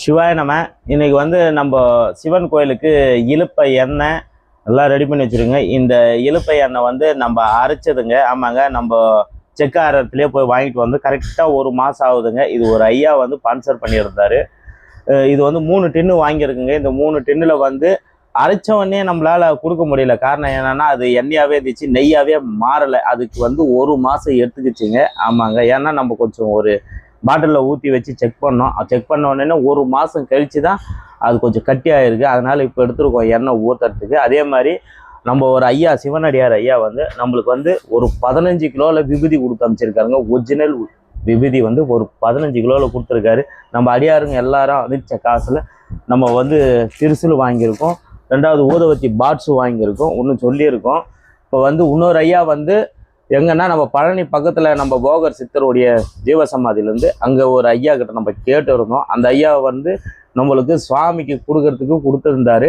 சிவாய நம்ம இன்றைக்கி வந்து நம்ம சிவன் கோயிலுக்கு இலுப்பை எண்ணெய் எல்லாம் ரெடி பண்ணி வச்சிருங்க இந்த இலுப்பை எண்ணெய் வந்து நம்ம அரைச்சதுங்க. ஆமாங்க நம்ம செக்காரத்துலேயே போய் வாங்கிட்டு வந்து கரெக்டாக ஒரு மாதம் ஆகுதுங்க. இது ஒரு ஐயா வந்து ஸ்பான்சர் பண்ணியிருந்தாரு. இது வந்து மூணு டின்னு வாங்கியிருக்குங்க. இந்த மூணு டின்னில் வந்து அரைச்ச உடனே கொடுக்க முடியல. காரணம் என்னென்னா அது எண்ணெயாகவே இருந்துச்சு நெய்யாகவே மாறலை. அதுக்கு வந்து ஒரு மாதம் எடுத்துக்கிச்சிங்க. ஆமாங்க ஏன்னா நம்ம கொஞ்சம் ஒரு பாட்டிலில் ஊற்றி வச்சு செக் பண்ணோம். செக் பண்ண உடனே ஒரு மாதம் கழித்து தான் அது கொஞ்சம் கட்டி அதனால் இப்போ எடுத்துருக்கோம் எண்ணெய் ஊற்றுறதுக்கு அதே மாதிரி நம்ம ஒரு ஐயா சிவனடியார் ஐயா வந்து நம்மளுக்கு வந்து ஒரு பதினஞ்சு கிலோவில் விபூதி கொடுத்து அமைச்சிருக்காருங்க ஒரிஜினல் விபூதி வந்து ஒரு பதினஞ்சு கிலோவில் கொடுத்துருக்காரு. நம்ம அடியாருங்க எல்லாரும் அனுப்பிச்ச காசில் நம்ம வந்து திருசில் வாங்கியிருக்கோம். ரெண்டாவது ஊதவத்தி பாட்ஸு வாங்கியிருக்கோம். ஒன்று சொல்லியிருக்கோம். இப்போ வந்து இன்னொரு ஐயா வந்து எங்கன்னா நம்ம பழனி பக்கத்தில் நம்ம போகர் சித்தருடைய ஜீவசமாதியிலேருந்து அங்கே ஒரு ஐயா கிட்ட நம்ம கேட்டு இருந்தோம். அந்த ஐயா வந்து நம்மளுக்கு சுவாமிக்கு கொடுக்கறதுக்கு கொடுத்துருந்தாரு.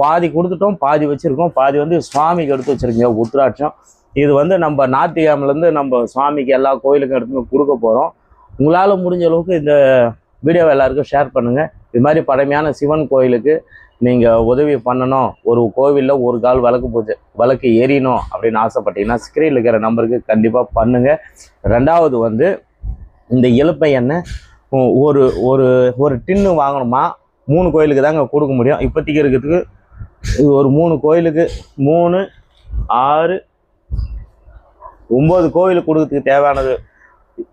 பாதி கொடுத்துட்டோம் பாதி வச்சுருக்கோம். பாதி வந்து சுவாமிக்கு எடுத்து வச்சுருக்கீங்க உத்ராட்சம் இது வந்து நம்ம நாத்தியாமிலேருந்து நம்ம சுவாமிக்கு எல்லா கோயிலுக்கும் எடுத்து கொடுக்க போகிறோம் உங்களால் முடிஞ்ச அளவுக்கு இந்த வீடியோவை எல்லாருக்கும் ஷேர் பண்ணுங்கள் இது மாதிரி பழமையான சிவன் கோயிலுக்கு நீங்கள் உதவி பண்ணணும். ஒரு கோவிலில் ஒரு கால் விளக்கு பூஜை விளக்கு எரியணும் அப்படின்னு ஆசைப்பட்டீங்கன்னா ஸ்க்ரீனில் இருக்கிற நம்பருக்கு கண்டிப்பாக பண்ணுங்கள் ரெண்டாவது வந்து இந்த இலுப்பை எண்ணெய் ஒரு ஒரு ஒரு டின்னு வாங்கணுமா? மூணு கோயிலுக்கு தாங்க கொடுக்க முடியும். இப்போதைக்கு இருக்கிறதுக்கு இது ஒரு மூணு கோயிலுக்கு மூணு ஆறு ஒம்பது கோயிலுக்கு கொடுக்கறதுக்கு தேவையானது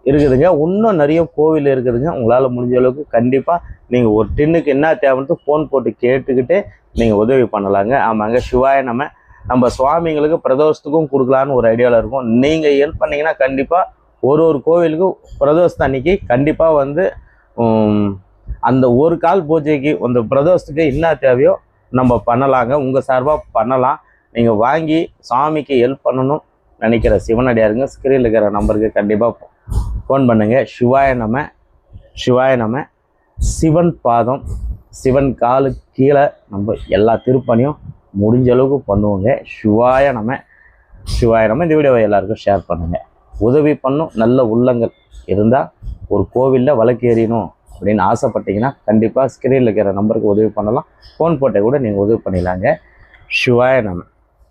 இருக்குதுங்க. இன்னும் நிறைய கோவில் இருக்குதுங்க. உங்களால் முடிஞ்ச அளவுக்கு கண்டிப்பாக நீங்கள் ஒரு டின்னுக்கு என்ன தேவைன்னு ஃபோன் போட்டு கேட்டுக்கிட்டே நீங்கள் உதவி பண்ணலாங்க. ஆமாங்க. சிவாய நம்ம நம்ம சுவாமிங்களுக்கு பிரதோஷத்துக்கும் கொடுக்கலான்னு ஒரு ஐடியாவில் இருக்கும். நீங்கள் ஹெல்ப் பண்ணிங்கன்னா கண்டிப்பாக ஒரு ஒரு கோவிலுக்கும் பிரதோஷத்து அன்னைக்கு கண்டிப்பாக வந்து அந்த ஒரு கால் பூஜைக்கு அந்த பிரதோஷத்துக்கு என்ன தேவையோ நம்ம பண்ணலாங்க. உங்கள் சார்பாக பண்ணலாம். நீங்கள் வாங்கி சாமிக்கு ஹெல்ப் பண்ணணும் நினைக்கிற சிவனடியாருங்க. ஸ்க்ரீனில் இருக்கிற நம்பருக்கு கண்டிப்பாக ஃபோன் பண்ணுங்கள் சிவாய நம சிவாய நம. சிவன் பாதம் சிவன் காலு கீழே நம்ம எல்லா திருப்பணியும் முடிஞ்ச அளவுக்கு பண்ணுவோங்க. சிவாய நம சிவாய நம. இந்த வீடியோவை எல்லாருக்கும் ஷேர் பண்ணுங்கள் உதவி பண்ணும் நல்ல உள்ளங்கள் இருந்தால் ஒரு கோவிலில் வழக்கு எறியணும் அப்படின்னு ஆசைப்பட்டீங்கன்னா கண்டிப்பாக ஸ்க்ரீனில் இருக்கிற நம்பருக்கு உதவி பண்ணலாம். ஃபோன் போட்டே கூட நீங்கள் உதவி பண்ணிடலாங்க. சிவாய நம.